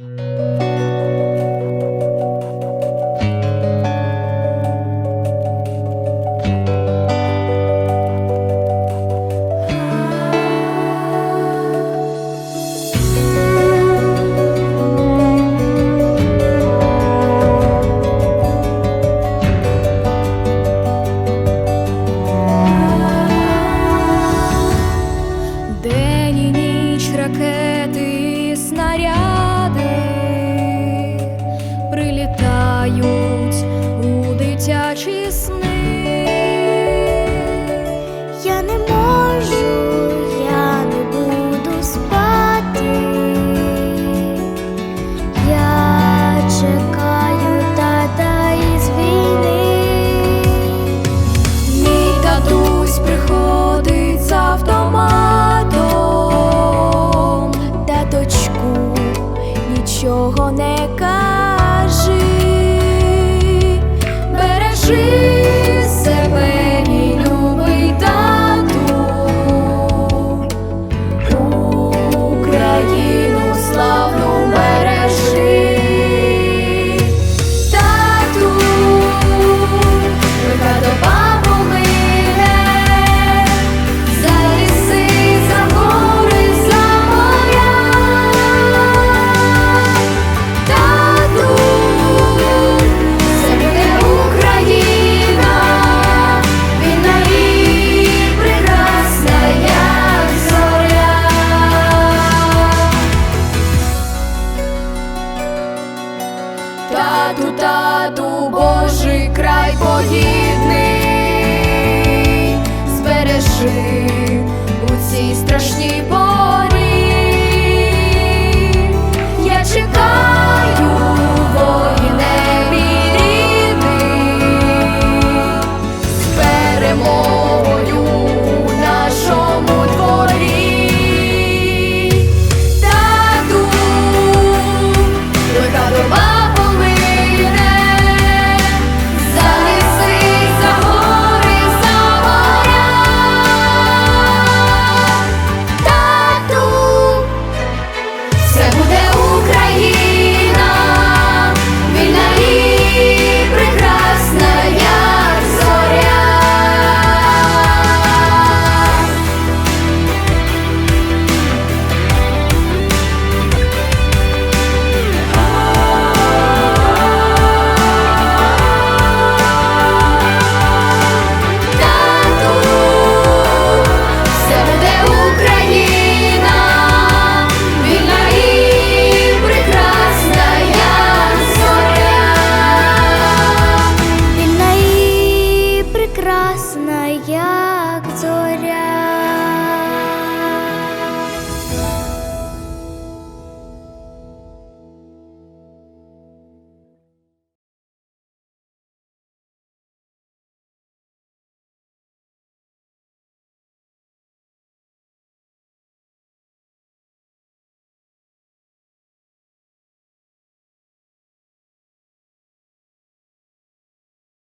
День и ночь Ракети снаряды. Я не можу, я не буду спати. Я чекаю тата із війни. Мій татусь приходить з автоматом, таточку нічого не кажуть тату, тату, Божий край погідний збережи.